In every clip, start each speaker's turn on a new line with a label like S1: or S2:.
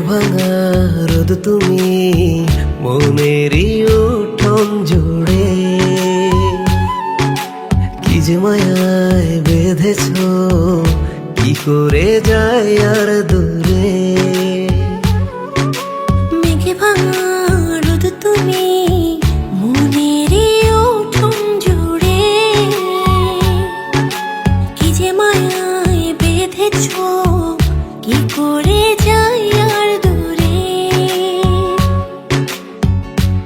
S1: ভাঙা রোদ তুমি মনেরই উঠন জুড়ে। কি যে মায়ায় বেঁধেছ, কি করে যায় আর দূরে।
S2: মেঘে ভাঙা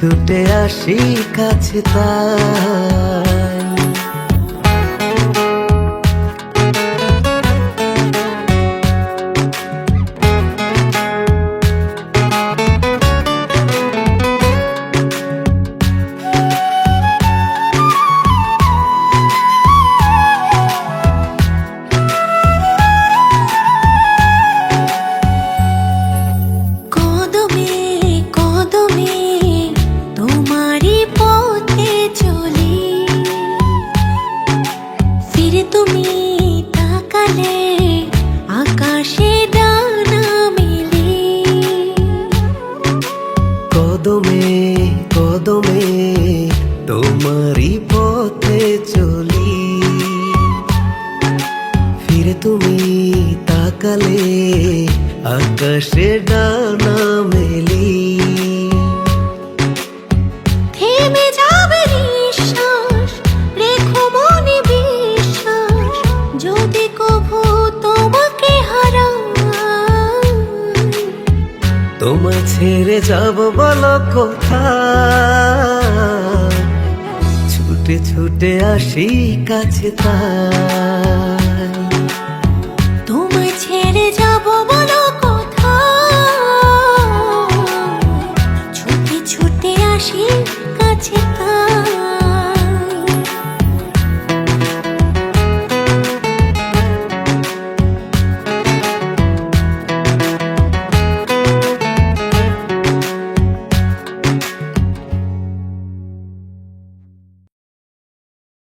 S1: ছুটে আসি কাছে তাই। তাকালে আকাশে ডানা মেলি।
S2: থেমে যাবে নিঃশ্বাস রেখো মনে বিশ্বাস যদি কভু তোমাকে হারাই।
S1: তোমায় ছেড়ে যাব বলো কোথায়? ছুটে ছুটে আসি কাছে তাই
S2: তোমায় ছেড়ে যাব বলো